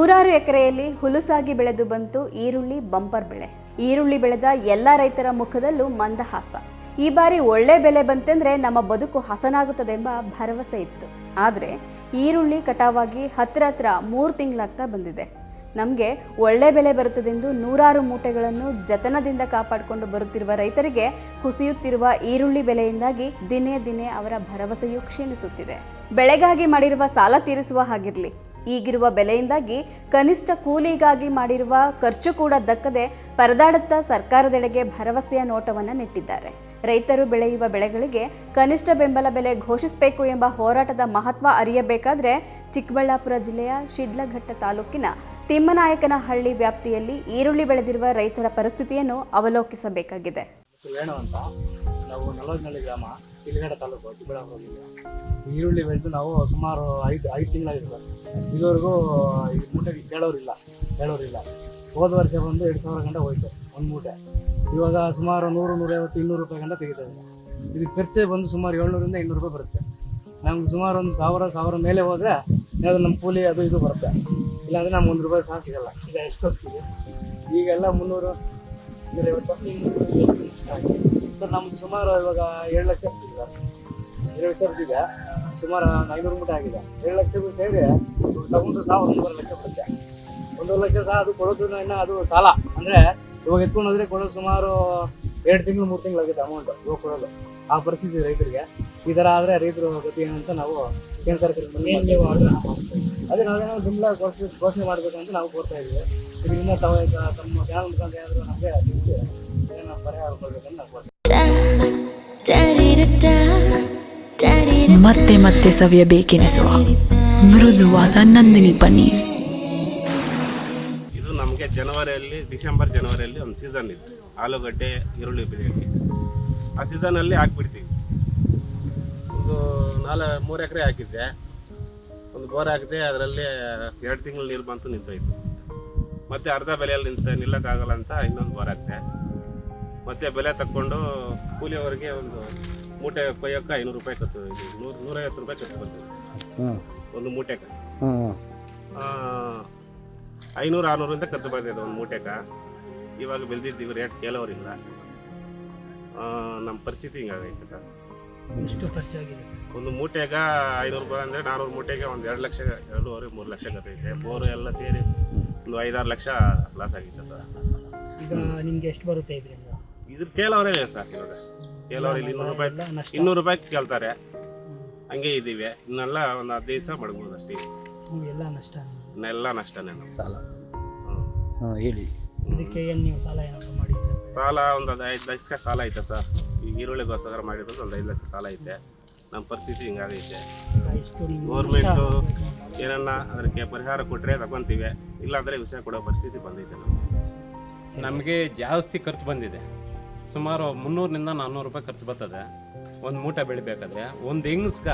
ನೂರಾರು ಎಕರೆಯಲ್ಲಿ ಹುಲುಸಾಗಿ ಬೆಳೆದು ಬಂತು ಈರುಳ್ಳಿ ಬಂಪರ್ ಬೆಳೆ. ಈರುಳ್ಳಿ ಬೆಳೆದ ಎಲ್ಲ ರೈತರ ಮುಖದಲ್ಲೂ ಮಂದಹಾಸ. ಈ ಬಾರಿ ಒಳ್ಳೆ ಬೆಲೆ ಬಂತೆಂದ್ರೆ ನಮ್ಮ ಬದುಕು ಹಸನಾಗುತ್ತದೆ ಎಂಬ ಭರವಸೆ ಇತ್ತು. ಆದರೆ ಈರುಳ್ಳಿ ಕಟಾವಾಗಿ ಹತ್ರ ಹತ್ರ ಮೂರು ತಿಂಗಳಾಗ್ತಾ ಬಂದಿದೆ. ನಮಗೆ ಒಳ್ಳೆ ಬೆಲೆ ಬರುತ್ತದೆಂದು ನೂರಾರು ಮೂಟೆಗಳನ್ನು ಜತನದಿಂದ ಕಾಪಾಡಿಕೊಂಡು ಬರುತ್ತಿರುವ ರೈತರಿಗೆ ಕುಸಿಯುತ್ತಿರುವ ಈರುಳ್ಳಿ ಬೆಲೆಯಿಂದಾಗಿ ದಿನೇ ದಿನೇ ಅವರ ಭರವಸೆಯೂ ಕ್ಷೀಣಿಸುತ್ತಿದೆ. ಬೆಳೆಗಾಗಿ ಮಾಡಿರುವ ಸಾಲ ತೀರಿಸುವ ಹಾಗಿರಲಿ. ಈಗಿರುವ ಬೆಲೆಯಿಂದಾಗಿ ಕನಿಷ್ಠ ಕೂಲಿಗಾಗಿ ಮಾಡಿರುವ ಖರ್ಚು ಕೂಡ ದಕ್ಕದೆ ಪರದಾಡುತ್ತಾ ಸರ್ಕಾರದೆಡೆಗೆ ಭರವಸೆಯ ನೋಟವನ್ನು ನೆಟ್ಟಿದ್ದಾರೆ. ರೈತರು ಬೆಳೆಯುವ ಬೆಳೆಗಳಿಗೆ ಕನಿಷ್ಠ ಬೆಂಬಲ ಬೆಲೆ ಘೋಷಿಸಬೇಕು ಎಂಬ ಹೋರಾಟದ ಮಹತ್ವ ಅರಿಯಬೇಕಾದ್ರೆ ಚಿಕ್ಕಬಳ್ಳಾಪುರ ಜಿಲ್ಲೆಯ ಶಿಡ್ಲಘಟ್ಟ ತಾಲೂಕಿನ ತಿಮ್ಮನಾಯಕನಹಳ್ಳಿ ವ್ಯಾಪ್ತಿಯಲ್ಲಿ ಈರುಳ್ಳಿ ಬೆಳೆದಿರುವ ರೈತರ ಪರಿಸ್ಥಿತಿಯನ್ನು ಅವಲೋಕಿಸಬೇಕಾಗಿದೆ. ನಾವು ನಲವತ್ನಳ್ಳಿ ಗ್ರಾಮ ಇಲ್ಲಿಗಡ ತಾಲೂಕು, ಚಿಕ್ಕಬಳ್ಳಾಪುರ ಜಿಲ್ಲೆ. ಈರುಳ್ಳಿ ಬೆಳೆದು ನಾವು ಸುಮಾರು ಐದು ಐದು ತಿಂಗಳಾಗಿದೆ. ಇದುವರೆಗೂ ಈ ಮೂಟೆಗೆ ಕೇಳೋರಿಲ್ಲ ಕೇಳೋರಿಲ್ಲ. ಹೋದ ವರ್ಷ ಬಂದು ಎರಡು ಸಾವಿರ ಗಂಟೆ ಹೋಯ್ತು, ಒಂದು ಮೂಟೆ. ಇವಾಗ ಸುಮಾರು ನೂರು, ನೂರೈವತ್ತು, ಇನ್ನೂರು ರೂಪಾಯಿ ಗಂಟೆ ತೆಗಿತಾ ಇದೆ. ಇದಕ್ಕೆ ಖರ್ಚೆ ಬಂದು ಸುಮಾರು ಏಳ್ನೂರಿಂದ ಇನ್ನೂರು ರೂಪಾಯಿ ಬರುತ್ತೆ. ನಮ್ಗೆ ಸುಮಾರು ಒಂದು ಸಾವಿರ ಸಾವಿರ ಮೇಲೆ ಹೋದರೆ ಯಾವುದು ನಮ್ಮ ಕೂಲಿ, ಅದು ಇದು ಬರುತ್ತೆ. ಇಲ್ಲಾಂದರೆ ನಮ್ಗೆ ಒಂದು ರೂಪಾಯಿ ಸಹ ಸಿಗಲ್ಲ ಈಗ ಎಷ್ಟು ಹೋಗ್ತೀವಿ ಈಗೆಲ್ಲ ಮುನ್ನೂರು ಸರ್ ನಮ್ದು ಸುಮಾರು ಇವಾಗ ಏಳು ಲಕ್ಷ ಎರಡು ಲಕ್ಷ ಇದೆ ಸುಮಾರು ಐನೂರು ಮೂಟೆ ಆಗಿದೆ. ಏಳು ಲಕ್ಷಕ್ಕೂ ಸೇರಿ ತಗೊಂಡು ಸಹ ಒಂದೂವರೆ ಲಕ್ಷ ಬರುತ್ತೆ. ಒಂದೂವರೆ ಲಕ್ಷ ಸಹ ಅದು ಕೊಡೋದು ಇನ್ನು ಅದು ಸಾಲ. ಅಂದರೆ ಇವಾಗ ಎತ್ಕೊಂಡು ಹೋದ್ರೆ ಕೊಡೋದು ಸುಮಾರು ಎರಡು ತಿಂಗಳು ಮೂರು ತಿಂಗಳು ಆಗುತ್ತೆ ಅಮೌಂಟ್ ಇವಾಗ ಕೊಡೋದು. ಆ ಪರಿಸ್ಥಿತಿ ರೈತರಿಗೆ. ಈ ಥರ ಆದರೆ ರೈತರು ಗತಿ ಏನಂತ ನಾವು ಕೇಂದ್ರ ಸರ್ಕಾರದ ಅದೇ ನಾವೇನೋ ಬೆಂಬಲ ಘೋಷಣೆ ಘೋಷಣೆ ಅಂತ ನಾವು ಕೋರ್ತಾ ಇದ್ದೀವಿ. ಕೋರ್ತಾ ಮತ್ತೆ ಮತ್ತೆ ಸವಿಯಬೇಕೆನಿಸುವ ಮೃದುವಾದ ನಂದಿನಿ ಪನ್ನೀರ್. ಇದು ನಮಗೆ ಜನವರಿಯಲ್ಲಿ, ಡಿಸೆಂಬರ್ ಜನವರಿಯಲ್ಲಿ ಒಂದು ಸೀಸನ್ ಇತ್ತು. ಆಲೂಗಡ್ಡೆ, ಈರುಳ್ಳಿ ಬೆಳೆಯೋಕ್ಕೆ. ಆ ಸೀಸನಲ್ಲಿ ಹಾಕ್ಬಿಡ್ತೀವಿ. ಒಂದು ನಾಲ್ಕು ಮೂರು ಎಕರೆ ಹಾಕಿದ್ದೆ. ಒಂದು ಬೋರ್ ಹಾಕಿದೆ, ಅದರಲ್ಲಿ ಎರಡು ತಿಂಗಳು ನೀರು ಬಂತು ನಿಂತೋಯ್ತು. ಮತ್ತೆ ಅರ್ಧ ಬೆಲೆಯಲ್ಲಿ ನಿಂತ ನಿಲ್ಲಕ್ಕಾಗಲ್ಲ ಅಂತ ಇನ್ನೊಂದು ಬೋರ್ ಹಾಕಿದೆ ಮತ್ತೆ ಬೆಲೆ ತಕ್ಕೊಂಡು ಕೂಲಿಯವರಿಗೆ ಒಂದು ಮೂಟೆ ಕೊಯ್ಯೋಕ್ಕೆ ಐನೂರು ರೂಪಾಯಿ ಕತ್ತು ಇದು ನೂರು ನೂರೈವತ್ತು ರೂಪಾಯಿ ಕತ್ತು ಬರ್ತೀವಿ ಒಂದು ಮೂಟೆಗೆ ಆ, ಐನೂರು ಆರುನೂರಿಂದ ಖರ್ಚು ಬರ್ತಿದೆ ಒಂದು ಮೂಟೆಗೆ ಇವಾಗ ಬೆಳೆದಿದ್ದೀವಿ ರೇಟ್ ಕೇಳೋರಿಲ್ಲ. ಆ, ನಮ್ಮ ಪರಿಸ್ಥಿತಿ ಹಿಂಗಾಗೈತೆ ಸರ್. ಎಷ್ಟು ಖರ್ಚಾಗಿದೆ ಸರ್? ಒಂದು ಮೂಟೆಗೆ ಐನೂರು ರೂಪಾಯಿ ಅಂದರೆ ನಾನ್ನೂರು ಮೂಟೆಗೆ ಒಂದು ಎರಡು ಲಕ್ಷ ಎರಡೂವರೆ ಮೂರು ಲಕ್ಷ ಕತ್ತೈತೆ ಬೋರು ಎಲ್ಲ ಸೇರಿ ಒಂದು ಐದಾರು ಲಕ್ಷ ಲಾಸ್ ಆಗಿತ್ತು ಸರ್ ಈಗ ನಿಮ್ಗೆ ಎಷ್ಟು ಬರುತ್ತೆ ಇದರಿಂದ? ಇದ್ರ ಕೇಳೋರೇ ಸರ್ ಕೆಲವ್ರೆ ಕೇಳೋರು ಇಲ್ಲಿ ಇನ್ನೂರು ರೂಪಾಯಿ ಇನ್ನೂರು ರೂಪಾಯಿ ಕೇಳ್ತಾರೆ. ಹಂಗೆ ಇದ್ದೀವಿ. ಇನ್ನೆಲ್ಲ ಒಂದು ಹದಿನೈದು ಸಾವಿರ ಮಡಗ್ಬೋದು ಅಷ್ಟೇ. ಎಲ್ಲ ನಷ್ಟ. ಇನ್ನೆಲ್ಲ ನಷ್ಟನೇ ನಮ್ಮ ಸಾಲ. ಹಾಂ ಹೇಳಿ. ಇದಕ್ಕೆ ಏನು ನೀವು ಸಾಲ ಏನಾದ್ರು ಮಾಡಿದ್ರೆ ಸಾಲ ಒಂದು ಅದು ಐದು ಲಕ್ಷ ಸಾಲ ಐತೆ ಸರ್. ಈ ಈರುಳ್ಳಿಗೋಸ್ಕರ ಮಾಡಿರೋದು ಒಂದು ಐದು ಲಕ್ಷ ಸಾಲ ಐತೆ. ನಮ್ಮ ಪರಿಸ್ಥಿತಿ ಹಿಂಗಾಗೈತೆ. ನಿಮ್ಮ ಗೌರ್ಮೆಂಟು ಏನನ್ನ ಅದಕ್ಕೆ ಪರಿಹಾರ ಕೊಟ್ಟರೆ ತಗೊಂತೀವಿ ಇಲ್ಲಾಂದರೆ ವಿಷಯ ಕೊಡೋ ಪರಿಸ್ಥಿತಿ ಬಂದಿದೆ ನಮಗೆ. ಜಾಸ್ತಿ ಖರ್ಚು ಬಂದಿದೆ. ಸುಮಾರು ಮುನ್ನೂರರಿಂದ ನಾನ್ನೂರು ರೂಪಾಯಿ ಖರ್ಚು ಬರ್ತದೆ. ಒಂದು ಮೂಟೆ ಬೆಳಿಬೇಕಾದ್ರೆ, ಒಂದು ಹೆಂಗ್ಸ್ಗ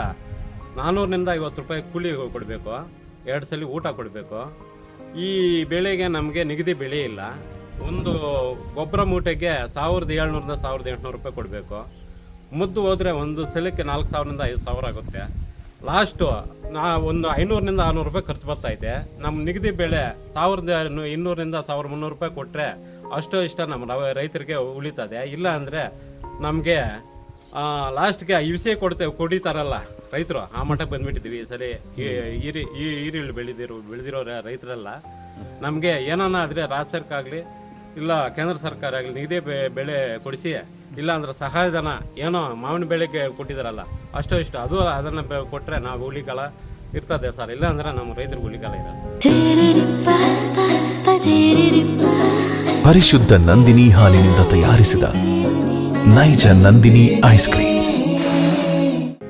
ನಾನ್ನೂರರಿಂದ ಐವತ್ತು ರೂಪಾಯಿ ಕೂಲಿ ಕೊಡಬೇಕು, ಎರಡು ಸಲ ಊಟ ಕೊಡಬೇಕು. ಈ ಬೆಳೆಗೆ ನಮಗೆ ನಿಗದಿ ಬೆಳೆ ಇಲ್ಲ. ಒಂದು ಗೊಬ್ಬರ ಮೂಟೆಗೆ ಸಾವಿರದ ಏಳ್ನೂರಿಂದ ಸಾವಿರದ ಎಂಟುನೂರು ರೂಪಾಯಿ ಕೊಡಬೇಕು. ಮುದ್ದು ಹೋದರೆ ಒಂದು ಸಲಕ್ಕೆ ನಾಲ್ಕು ಸಾವಿರದಿಂದ ಐದು ಸಾವಿರ ಆಗುತ್ತೆ. ಲಾಸ್ಟು, ನಾ ಒಂದು ಐನೂರರಿಂದ ಆರುನೂರು ರೂಪಾಯಿ ಖರ್ಚು ಬರ್ತೈತೆ ನಮ್ಮ ನಿಗದಿ ಬೆಳೆ ಸಾವಿರದ ಇನ್ನೂರಿಂದ ಸಾವಿರದ ಮುನ್ನೂರು ರೂಪಾಯಿ ಕೊಟ್ಟರೆ ಅಷ್ಟೋ ಇಷ್ಟ ನಮ್ಮ ರೈತರಿಗೆ ಉಳಿತದೆ. ಇಲ್ಲ ಅಂದರೆ ನಮಗೆ ಲಾಸ್ಟ್ಗೆ ಇವಿಸೆ ಕೊಡ್ತೇವೆ ಕೊಡಿತಾರಲ್ಲ ರೈತರು. ಆ ಮಟ್ಟಕ್ಕೆ ಬಂದ್ಬಿಟ್ಟಿದ್ದೀವಿ ಈ ಸರಿ ಈ ಈರಿ, ಈ ಈರುಳ್ಳಿ ಬೆಳೆದಿರೋ ಬೆಳೆದಿರೋ ರೈತರೆಲ್ಲ. ನಮಗೆ ಏನಾನ ಆದರೆ ರಾಜ್ಯ ಸರ್ಕಾರ ಆಗಲಿ ಇಲ್ಲ ಕೇಂದ್ರ ಸರ್ಕಾರ ಆಗಲಿ ನಿಗದಿ ಬೆಳೆ ಕೊಡಿಸಿ ಇಲ್ಲ ಅಂದ್ರೆ ಸಹಾಯಧನ ಏನೋ ಮಾವಿನ ಬೆಳೆಗೆ ಕೊಟ್ಟಿದ್ದಾರಲ್ಲ ಅಷ್ಟೋ ಇಷ್ಟು, ಅದು ಅದನ್ನು ಕೊಟ್ಟರೆ ನಾವು ಉಳಿಗಾಲ ಇರ್ತದೆ ಸರ್. ಇಲ್ಲ ಅಂದ್ರೆ ನಮ್ಮ ರೈತರ ಉಳಿಗಾಲ ಇರ ಪರಿಶುದ್ಧ ನಂದಿನಿ ಹಾಲಿನಿಂದ ತಯಾರಿಸಿದ ನೈಜ ನಂದಿನಿ ಐಸ್ ಕ್ರೀಮ್ಸ್.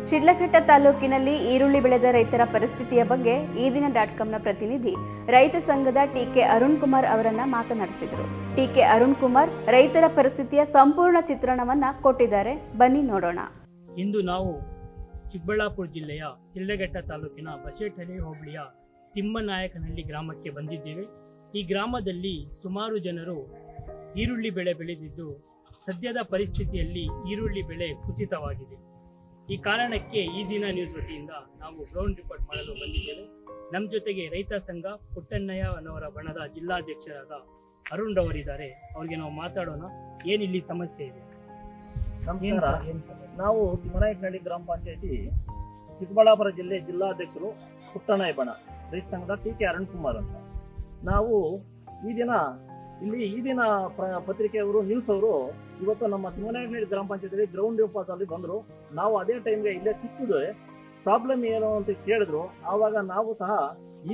ಶಿಡ್ಲಘಟ್ಟ ತಾಲೂಕಿನಲ್ಲಿ ಈರುಳ್ಳಿ ಬೆಳೆದ ರೈತರ ಪರಿಸ್ಥಿತಿಯ ಬಗ್ಗೆ ಈ ದಿನ ಡಾಟ್ ಕಾಮ್ನ ಪ್ರತಿನಿಧಿ ರೈತ ಸಂಘದ ಟಿಕೆ ಅರುಣ್ ಕುಮಾರ್ ಅವರನ್ನ ಮಾತನಾಡಿಸಿದರು. ಟಿಕೆ ಅರುಣ್ ಕುಮಾರ್ ರೈತರ ಪರಿಸ್ಥಿತಿಯ ಸಂಪೂರ್ಣ ಚಿತ್ರಣವನ್ನ ಕೊಟ್ಟಿದ್ದಾರೆ. ಬನ್ನಿ ನೋಡೋಣ. ಇಂದು ನಾವು ಚಿಕ್ಕಬಳ್ಳಾಪುರ ಜಿಲ್ಲೆಯ ಶಿಡ್ಲಘಟ್ಟ ತಾಲೂಕಿನ ಬಸೇಟಹಳ್ಳಿ ಹೋಬಳಿಯ ತಿಮ್ಮನಾಯಕನಹಳ್ಳಿ ಗ್ರಾಮಕ್ಕೆ ಬಂದಿದ್ದೇವೆ. ಈ ಗ್ರಾಮದಲ್ಲಿ ಸುಮಾರು ಜನರು ಈರುಳ್ಳಿ ಬೆಳೆ ಬೆಳೆದಿದ್ದು ಸದ್ಯದ ಪರಿಸ್ಥಿತಿಯಲ್ಲಿ ಈರುಳ್ಳಿ ಬೆಳೆ ಕುಸಿತವಾಗಿದೆ. ಈ ಕಾರಣಕ್ಕೆ ಈ ದಿನ ನ್ಯೂಸ್ ವತಿಯಿಂದ ನಾವು ಗ್ರೌಂಡ್ ರಿಪೋರ್ಟ್ ಮಾಡಲು ಬಂದಿದ್ದೇವೆ. ನಮ್ಮ ಜೊತೆಗೆ ರೈತ ಸಂಘ ಪುಟ್ಟಣ್ಣಯ್ಯನವರ ಬಣದ ಜಿಲ್ಲಾಧ್ಯಕ್ಷರಾದ ಅರುಣ್ ರವರಿದ್ದಾರೆ. ಅವ್ರಿಗೆ ನಾವು ಮಾತಾಡೋಣ. ಏನಿಲ್ಲಿ ಸಮಸ್ಯೆ ಇದೆ? ನಮಸ್ಕಾರ? ನಾವು ತಿಮ್ಮನಾಯಕನಹಳ್ಳಿ ಗ್ರಾಮ ಪಂಚಾಯತಿ ಚಿಕ್ಕಬಳ್ಳಾಪುರ ಜಿಲ್ಲೆ ಜಿಲ್ಲಾಧ್ಯಕ್ಷರು ಪುಟ್ಟಣ್ಣಯ್ಯ ಬಣ ರೈತ ಸಂಘದ ಟಿ ಕೆ ಅರುಣ್ ಕುಮಾರ್ ಅಂತ. ನಾವು ಈ ದಿನ ಇಲ್ಲಿ ಈ ದಿನ ಪತ್ರಿಕೆಯವರು ನ್ಯೂಸ್ ಅವರು ಇವತ್ತು ನಮ್ಮ ತಿಮ್ಮನಾಯಕನಹಳ್ಳಿ ಗ್ರಾಮ ಪಂಚಾಯತಿ ಗ್ರೌಂಡ್ ಅಲ್ಲಿ ಬಂದರು. ನಾವು ಅದೇ ಟೈಮ್ಗೆ ಇಲ್ಲೇ ಸಿಕ್ಕಿದ್ರೆ ಪ್ರಾಬ್ಲಮ್ ಏನು ಅಂತ ಕೇಳಿದ್ರು. ಆವಾಗ ನಾವು ಸಹ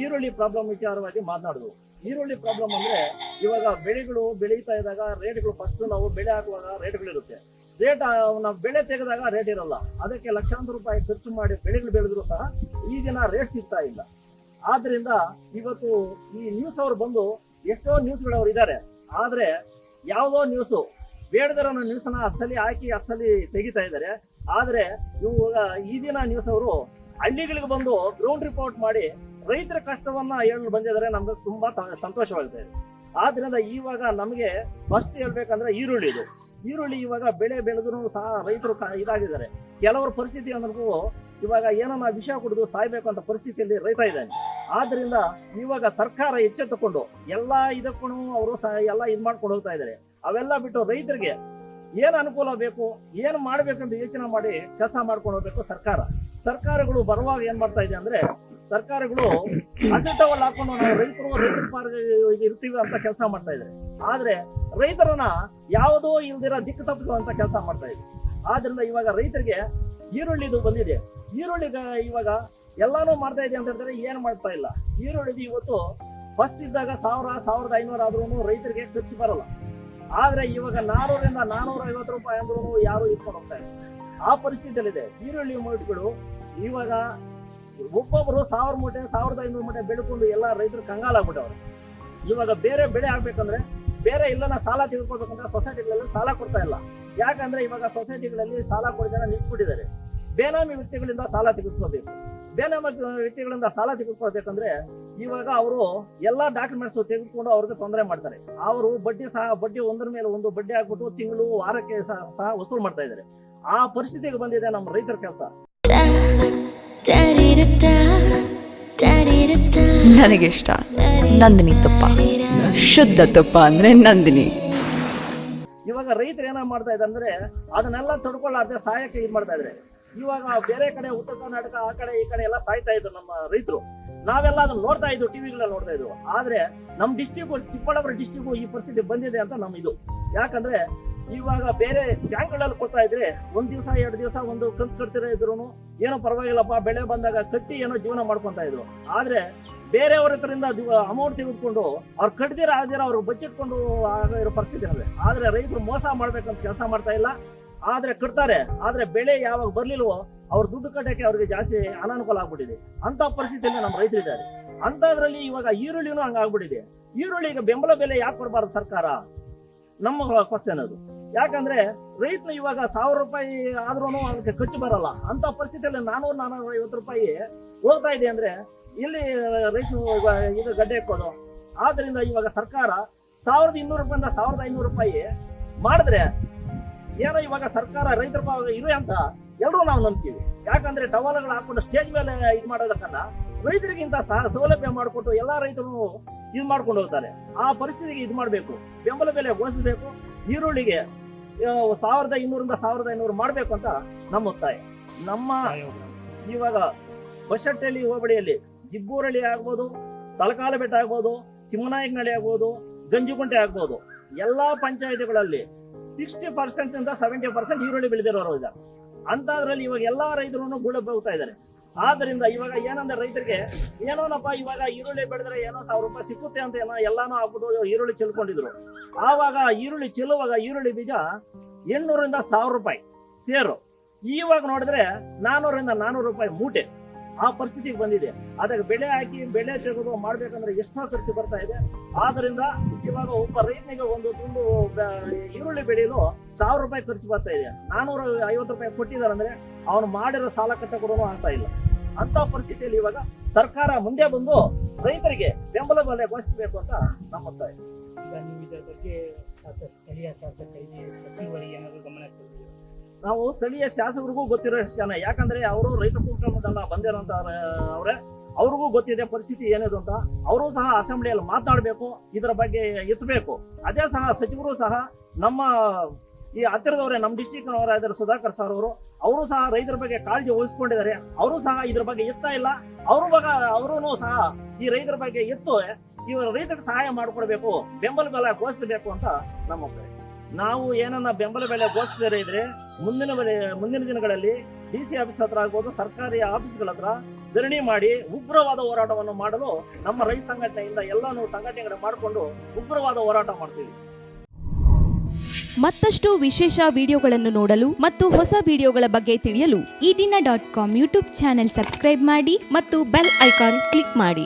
ಈರುಳ್ಳಿ ಪ್ರಾಬ್ಲಮ್ ವಿಚಾರವಾಗಿ ಮಾತನಾಡಿದ್ವು. ಈರುಳ್ಳಿ ಪ್ರಾಬ್ಲಮ್ ಅಂದ್ರೆ ಇವಾಗ ಬೆಳೆಗಳು ಬೆಳೀತಾ ಇದ್ದಾಗ ರೇಟ್ಗಳು ಫಸ್ಟ್ ನಾವು ಬೆಳೆ ಹಾಕುವಾಗ ರೇಟ್ಗಳಿರುತ್ತೆ ರೇಟ್ ನಾವು ಬೆಳೆ ತೆಗೆದಾಗ ರೇಟ್ ಇರಲ್ಲ. ಅದಕ್ಕೆ ಲಕ್ಷಾಂತರ ರೂಪಾಯಿ ಖರ್ಚು ಮಾಡಿ ಬೆಳೆಗಳು ಬೆಳೆದ್ರು ಸಹ ಈ ರೇಟ್ ಸಿಗ್ತಾ ಇಲ್ಲ. ಆದ್ರಿಂದ ಇವತ್ತು ಈ ನ್ಯೂಸ್ ಅವರು ಬಂದು ಎಷ್ಟೋ ನ್ಯೂಸ್ಗಳು ಅವ್ರು ಇದ್ದಾರೆ ಆದ್ರೆ ಯಾವುದೋ ನ್ಯೂಸು ಬೇಡದಿರೋ ನ್ಯೂಸ್ನ ಅಸಲಿ ಹಾಕಿ ಅಸಲಿ ತೆಗಿತಾ ಇದ್ದಾರೆ ಆದ್ರೆ ಇವಾಗ ಈ ದಿನ ನ್ಯೂಸ್ ಅವರು ಹಳ್ಳಿಗಳಿಗೆ ಬಂದು ಗ್ರೌಂಡ್ ರಿಪೋರ್ಟ್ ಮಾಡಿ ರೈತರ ಕಷ್ಟವನ್ನ ಹೇಳಲು ಬಂದಿದ್ದಾರೆ ನಮ್ಗೆ ತುಂಬಾ ಸಂತೋಷವಾಗ್ತಾ ಇದೆ. ಆದ್ರಿಂದ ಇವಾಗ ನಮಗೆ ಫಸ್ಟ್ ಹೇಳ್ಬೇಕಂದ್ರೆ ಈರುಳ್ಳಿದು ಈರುಳ್ಳಿ ಇವಾಗ ಬೆಳೆ ಬೆಳೆದ್ರು ಸಹ ರೈತರು ಇದಾಗಿದ್ದಾರೆ. ಕೆಲವರ ಪರಿಸ್ಥಿತಿ ಅಂದ್ರೂ ಇವಾಗ ಏನನ್ನ ವಿಷ ಕುಡಿದು ಸಾಯ್ಬೇಕು ಅಂತ ಪರಿಸ್ಥಿತಿಯಲ್ಲಿ ರೈತ ಇದ್ದಾನೆ. ಆದ್ರಿಂದ ಇವಾಗ ಸರ್ಕಾರ ಎಚ್ಚೆತ್ತುಕೊಂಡು ಎಲ್ಲ ಇದಕ್ಕೂ ಅವರು ಸಹ ಎಲ್ಲ ಇದು ಮಾಡ್ಕೊಂಡು ಹೋಗ್ತಾ ಇದ್ದಾರೆ. ಅವೆಲ್ಲ ಬಿಟ್ಟು ರೈತರಿಗೆ ಏನು ಅನುಕೂಲ ಬೇಕು, ಏನು ಮಾಡ್ಬೇಕಂತ ಯೋಚನೆ ಮಾಡಿ ಕೆಲಸ ಮಾಡ್ಕೊಂಡು ಹೋಗ್ಬೇಕು ಸರ್ಕಾರ. ಸರ್ಕಾರಗಳು ಬರುವಾಗ ಏನ್ ಮಾಡ್ತಾ ಇದೆ ಅಂದ್ರೆ ಸರ್ಕಾರಗಳು ಅಸೆಟವಲ್ ಹಾಕೊಂಡು ನಾವು ರೈತರು ರೈತರ ಪಾರ್ಗ ಇರ್ತೀವಿ ಅಂತ ಕೆಲಸ ಮಾಡ್ತಾ ಇದ್ದಾರೆ. ಆದ್ರೆ ರೈತರನ್ನ ಯಾವುದೋ ಇಲ್ದಿರ ದಿಕ್ಕು ತಪ್ಪಿಸುವಂತ ಕೆಲಸ ಮಾಡ್ತಾ ಇದೆ. ಆದ್ರಿಂದ ಇವಾಗ ರೈತರಿಗೆ ಈರುಳ್ಳಿದು ಬಂದಿದೆ. ಈರುಳ್ಳಿಗ ಇವಾಗ ಎಲ್ಲಾನು ಮಾಡ್ತಾ ಇದೆ ಅಂತ ಹೇಳ್ತಾರೆ, ಏನು ಮಾಡ್ತಾ ಇಲ್ಲ. ಈರುಳ್ಳಿದು ಇವತ್ತು ಫಸ್ಟ್ ಇದ್ದಾಗ ಸಾವಿರ, ಸಾವಿರದ ಐನೂರು ಆದ್ರೂ ರೈತರಿಗೆ ಖರ್ಚು ಬರಲ್ಲ. ಆದ್ರೆ ಇವಾಗ ನಾನೂರಿಂದ ನಾನೂರ ಐವತ್ತು ರೂಪಾಯಿ ಅಂದ್ರೂ ಯಾರು ಇಟ್ಕೊಂಡು ಹೋಗ್ತಾ ಇಲ್ಲ. ಆ ಪರಿಸ್ಥಿತಿಯಲ್ಲಿದೆ. ಈರುಳ್ಳಿ ಮೂಟೆಗಳು ಇವಾಗ ಒಬ್ಬೊಬ್ರು ಸಾವಿರ ಮೂಟೆ, ಸಾವಿರದ ಐನೂರು ಮೂಟೆ ಬೆಳ್ಕೊಂಡು ಎಲ್ಲ ರೈತರು ಕಂಗಾಲಾಗ್ಬಿಟ್ಟವ್ರೆ ಇವಾಗ ಬೇರೆ ಬೆಳೆ ಆಗ್ಬೇಕಂದ್ರೆ ಬೇರೆ ಇಲ್ಲನ ಸಾಲ ತೆಗೆದುಕೊಳ್ಬೇಕಂದ್ರೆ ಸೊಸೈಟಿಗಳಲ್ಲಿ ಸಾಲ ಕೊಡ್ತಾ ಇಲ್ಲ. ಯಾಕಂದ್ರೆ ಇವಾಗ ಸೊಸೈಟಿಗಳಲ್ಲಿ ಸಾಲ ಕೊಡೋದನ್ನ ನಿಲ್ಸ್ಬಿಟ್ಟಿದ್ದಾರೆ. ಬೇನಾಮಿ ವ್ಯಕ್ತಿಗಳಿಂದ ಸಾಲ ತೆಗೆದುಕೋಬೇಕು ಬೇನಾಮಿ ವ್ಯಕ್ತಿಗಳಿಂದ ಸಾಲ ತೆಗೆದುಕೊಳ್ಬೇಕಂದ್ರೆ ಇವಾಗ ಅವರು ಎಲ್ಲಾ ಡಾಕ್ಯುಮೆಂಟ್ಸ್ ತೆಗೆದುಕೊಂಡು ಅವ್ರಿಗೆ ತೊಂದರೆ ಮಾಡ್ತಾರೆ. ಅವರು ಬಡ್ಡಿ ಸಹ ಬಡ್ಡಿ ಒಂದರ ಮೇಲೆ ಒಂದು ಬಡ್ಡಿ ಹಾಕ್ಬಿಟ್ಟು ತಿಂಗಳು ವಾರಕ್ಕೆ ಸಹ ಸಹ ವಸೂಲು ಮಾಡ್ತಾ ಇದ್ದಾರೆ. ಆ ಪರಿಸ್ಥಿತಿಗೆ ಬಂದಿದೆ ನಮ್ಮ ರೈತರ ಕೆಲಸ. ನನಗಿಷ್ಟ ನಂದಿನಿ ತುಪ್ಪ. ಶುದ್ಧ ತುಪ್ಪ ಅಂದ್ರೆ ನಂದಿನಿ. ಇವಾಗ ರೈತರು ಏನ ಮಾಡ್ತಾ ಇದ್ದಾರೆ ಅಂದ್ರೆ ಅದನ್ನೆಲ್ಲ ತಡ್ಕೊಳ್ಳಾರ್ದೆ ಸಹಾಯಕ್ಕೆ ಇದು ಮಾಡ್ತಾ ಇದ್ದಾರೆ. ಇವಾಗ ಬೇರೆ ಕಡೆ, ಉತ್ತರ ಕರ್ನಾಟಕ, ಆ ಕಡೆ, ಈ ಕಡೆ ಎಲ್ಲ ಸಾಯ್ತಾ ಇದ್ರು ನಮ್ಮ ರೈತರು. ನಾವೆಲ್ಲ ಅದನ್ನ ನೋಡ್ತಾ ಇದ್ವು, ಟಿವಿಗಳಲ್ಲಿ ನೋಡ್ತಾ ಇದ್ವು. ಆದ್ರೆ ನಮ್ಮ ಡಿಸ್ಟಿಕ್ ಚಿಕ್ಕಬಳ್ಳಾಪುರ ಡಿಸ್ಟಿಕ್ ಈ ಪರಿಸ್ಥಿತಿ ಬಂದಿದೆ ಅಂತ ನಮ್ಮ ಇದು. ಯಾಕಂದ್ರೆ ಇವಾಗ ಬೇರೆ ಬ್ಯಾಂಕ್ಗಳಲ್ಲಿ ಕೊಡ್ತಾ ಇದ್ರೆ ಒಂದ್ ದಿವಸ, ಎರಡು ದಿವಸ ಒಂದು ಕಂತು ಕಟ್ತಿರೋ ಇದ್ರು ಏನೋ ಪರವಾಗಿಲ್ಲಪ್ಪ, ಬೆಳೆ ಬಂದಾಗ ಕಟ್ಟಿ ಏನೋ ಜೀವನ ಮಾಡ್ಕೊಂತ ಇದ್ರು. ಆದ್ರೆ ಬೇರೆಯವ್ರ ಹತ್ರದಿಂದ ಅಮೌಂಟ್ ತೆಗೆದುಕೊಂಡು ಅವ್ರು ಕಟ್ಟದಿರ ಆದಿರ ಅವ್ರು ಬಚ್ಚಿಟ್ಕೊಂಡು ಆಗಿರೋ ಪರಿಸ್ಥಿತಿ ಆದ್ರೆ ರೈತರು ಮೋಸ ಮಾಡ್ಬೇಕಂತ ಕೆಲಸ ಮಾಡ್ತಾ ಇಲ್ಲ. ಆದ್ರೆ ಕಟ್ತಾರೆ. ಆದ್ರೆ ಬೆಳೆ ಯಾವಾಗ ಬರ್ಲಿಲ್ವೋ ಅವ್ರ ದುಡ್ಡು ಕಟ್ಟಕ್ಕೆ ಅವ್ರಿಗೆ ಜಾಸ್ತಿ ಅನಾನುಕೂಲ ಆಗ್ಬಿಟ್ಟಿದೆ. ಅಂತ ಪರಿಸ್ಥಿತಿಯಲ್ಲಿ ನಮ್ಮ ರೈತರಿದ್ದಾರೆ. ಅಂತದ್ರಲ್ಲಿ ಇವಾಗ ಈರುಳ್ಳಿನೂ ಹಂಗಾಗ್ಬಿಟ್ಟಿದೆ ಈರುಳ್ಳಿಗೆ ಬೆಂಬಲ ಬೆಲೆ ಯಾಕೆ ಕೊಡಬಾರ್ದು ಸರ್ಕಾರ? ನಮ್ಮ ಕ್ವಶನ್ ಅದು. ಯಾಕಂದ್ರೆ ರೈತನ ಇವಾಗ ಸಾವಿರ ರೂಪಾಯಿ ಆದ್ರೂ ಅದಕ್ಕೆ ಖರ್ಚು ಬರಲ್ಲ. ಅಂತ ಪರಿಸ್ಥಿತಿಯಲ್ಲಿ ನಾನೂರು ನಾನೂರ ಐವತ್ತು ರೂಪಾಯಿ ಹೋಗ್ತಾ ಇದೆ ಅಂದ್ರೆ ಇಲ್ಲಿ ರೈತನು ಇದು ಗಡ್ಡೆ ಕೊಡು ಆದ್ರಿಂದ ಇವಾಗ ಸರ್ಕಾರ ಸಾವಿರದ ಇನ್ನೂರು ರೂಪಾಯಿಂದ ಸಾವಿರದ ಐನೂರು ರೂಪಾಯಿ ಮಾಡಿದ್ರೆ ಏನೋ ಇವಾಗ ಸರ್ಕಾರ ರೈತರ ಇದೆ ಅಂತ ಎಲ್ಲರೂ ನಾವು ನಂಬ್ತೀವಿ. ಯಾಕಂದ್ರೆ ಟವಲ್ಗಳು ಹಾಕೊಂಡು ಸ್ಟೇಜ್ ಮೇಲೆ ಇದು ಮಾಡೋದಕ್ಕಲ್ಲ, ರೈತರಿಗಿಂತ ಸಹ ಸೌಲಭ್ಯ ಮಾಡಿಕೊಟ್ಟು ಎಲ್ಲಾ ರೈತರು ಇದು ಮಾಡ್ಕೊಂಡು ಹೋಗ್ತಾರೆ. ಆ ಪರಿಸ್ಥಿತಿಗೆ ಇದು ಮಾಡಬೇಕು. ಬೆಂಬಲ ಬೆಲೆ ಘೋಷಿಸಬೇಕು. ಈರುಳ್ಳಿಗೆ ಸಾವಿರದ ಇನ್ನೂರಿಂದ ಸಾವಿರದ ಐನೂರು ಮಾಡಬೇಕು ಅಂತ ನಮ್ಮ ಒತ್ತಾಯ. ನಮ್ಮ ಇವಾಗ ಬಶೆಟ್ಟಳ್ಳಿ ಹೋಬಳಿಯಲ್ಲಿ ಜಿಗ್ಗೂರಳ್ಳಿ ಆಗ್ಬೋದು ತಲಕಾಲ ಬೆಟ್ಟ ಆಗ್ಬೋದು ಚಿಮ್ಮನಾಯಕನಹಳ್ಳಿ ಆಗ್ಬೋದು, ಗಂಜಿಗುಂಟೆ ಆಗ್ಬೋದು, ಎಲ್ಲಾ ಪಂಚಾಯತಿಗಳಲ್ಲಿ ಸಿಕ್ಸ್ಟಿ ಪರ್ಸೆಂಟ್ ಇಂದ ಸೆವೆಂಟಿ ಪರ್ಸೆಂಟ್ ಈರುಳ್ಳಿ ಬೆಳೆದಿರೋರು ಇದ್ದಾರೆ ಅಂತದ್ರಲ್ಲಿ ಇವಾಗ ಎಲ್ಲ ರೈತರು ಗುಳ ಹೋಗ್ತಾ ಇದ್ದಾರೆ. ಆದ್ರಿಂದ ಇವಾಗ ಏನಂದ್ರೆ ರೈತರಿಗೆ, ಏನೋನಪ್ಪ ಇವಾಗ ಈರುಳ್ಳಿ ಬೆಳೆದ್ರೆ ಏನೋ ಸಾವಿರ ರೂಪಾಯಿ ಸಿಕ್ಕುತ್ತೆ ಅಂತ ಏನೋ ಎಲ್ಲಾನು ಆಗ್ಬಿಟ್ಟು ಈರುಳ್ಳಿ ಚೆಲ್ಕೊಂಡಿದ್ರು. ಆವಾಗ ಈರುಳ್ಳಿ ಚೆಲ್ಲುವಾಗ ಈರುಳ್ಳಿ ಬೀಜ ಎಂಟ್ನೂರಿಂದ ಸಾವಿರ ರೂಪಾಯಿ ಸೇರು. ಇವಾಗ ನೋಡಿದ್ರೆ ನಾನೂರಿಂದ ನಾನೂರು ರೂಪಾಯಿ ಮೂಟೆ. ಆ ಪರಿಸ್ಥಿತಿಗೆ ಬಂದಿದೆ. ಅದಕ್ಕೆ ಬೆಳೆ ಹಾಕಿ ಬೆಳೆ ತೆಗೆದು ಮಾಡ್ಬೇಕಂದ್ರೆ ಎಷ್ಟೋ ಖರ್ಚು ಬರ್ತಾ ಇದೆ. ಆದ್ರಿಂದ ಇವಾಗ ಒಬ್ಬ ರೈತನಿಗೆ ಒಂದು ತುಂಡು ಈರುಳ್ಳಿ ಬೆಳೆಯಲು ಸಾವಿರ ರೂಪಾಯಿ ಖರ್ಚು ಬರ್ತಾ ಇದೆ. ನಾನೂರ ಐವತ್ತು ರೂಪಾಯಿ ಕೊಟ್ಟಿದ್ದಾರೆ ಅಂದ್ರೆ ಅವನು ಮಾಡಿರೋ ಸಾಲ ಕಟ್ಟ ಕೂಡ ಆಗ್ತಾ ಇಲ್ಲ. ಅಂತ ಪರಿಸ್ಥಿತಿಯಲ್ಲಿ ಇವಾಗ ಸರ್ಕಾರ ಮುಂದೆ ಬಂದು ರೈತರಿಗೆ ಬೆಂಬಲ ಬೆಲೆ ಘೋಷಿಸಬೇಕು ಅಂತ ನಮ್ಮ ಒತ್ತಾಯ. ನಾವು ಸ್ಥಳೀಯ ಶಾಸಕರಿಗೂ ಗೊತ್ತಿರೋ ಜನ ಯಾಕಂದ್ರೆ ಅವರು ರೈತ ಕುಟುಂಬದಲ್ಲ ಬಂದಿರೋಂತ ಅವರೇ, ಅವ್ರಿಗೂ ಗೊತ್ತಿದೆ ಪರಿಸ್ಥಿತಿ ಏನಿದೆ ಅಂತ. ಅವರು ಸಹ ಅಸೆಂಬ್ಲಿಯಲ್ಲಿ ಮಾತನಾಡಬೇಕು ಇದರ ಬಗ್ಗೆ ಎತ್ತಬೇಕು ಅದೇ ಸಹ ಸಚಿವರು ಸಹ ನಮ್ಮ ಈ ಹತ್ತಿರದವರೇ, ನಮ್ಮ ಡಿಸ್ಟಿಕ್ ಅವರಾದ ಸುಧಾಕರ್ ಸರ್ ಅವರು ಅವರು ಸಹ ರೈತರ ಬಗ್ಗೆ ಕಾಳಜಿ ವಹಿಸ್ಕೊಂಡಿದ್ದಾರೆ. ಅವರು ಸಹ ಇದ್ರ ಬಗ್ಗೆ ಎತ್ತಾ ಇಲ್ಲ. ಅವರು ಬಗ್ಗೆ ಅವರು ಸಹ ಈ ರೈತರ ಬಗ್ಗೆ ಎತ್ತು, ಇವರು ರೈತರಿಗೆ ಸಹಾಯ ಮಾಡಿಕೊಡ್ಬೇಕು, ಬೆಂಬಲ ಬೆಲ ಘೋಷಿಸಬೇಕು ಅಂತ ನಮ್ಮ. ನಾವು ಏನನ್ನ ಬೆಂಬಲ ಬೆಲೆ ಘೋಷಿಸದೇ ಇದ್ರೆ ಮುಂದಿನ ಮುಂದಿನ ದಿನಗಳಲ್ಲಿ ಡಿ ಸಿ ಆಫೀಸ್ ಹತ್ರ ಆಗ್ಬೋದು, ಸರ್ಕಾರಿ ಆಫೀಸ್ಗಳ ಹತ್ರ ಧರಣಿ ಮಾಡಿ ಉಗ್ರವಾದ ಹೋರಾಟವನ್ನು ಮಾಡಲು ನಮ್ಮ ರೈತ ಸಂಘಟನೆಯಿಂದ ಎಲ್ಲಾನು ಸಂಘಟನೆಗಳು ಮಾಡಿಕೊಂಡು ಉಗ್ರವಾದ ಹೋರಾಟ ಮಾಡ್ತೀವಿ. ಮತ್ತಷ್ಟು ವಿಶೇಷ ವಿಡಿಯೋಗಳನ್ನು ನೋಡಲು ಮತ್ತು ಹೊಸ ವಿಡಿಯೋಗಳ ಬಗ್ಗೆ ತಿಳಿಯಲು ಈ ದಿನ dot com YouTube channel subscribe ಮಾಡಿ ಮತ್ತು ಬೆಲ್ ಐಕಾನ್ ಕ್ಲಿಕ್ ಮಾಡಿ.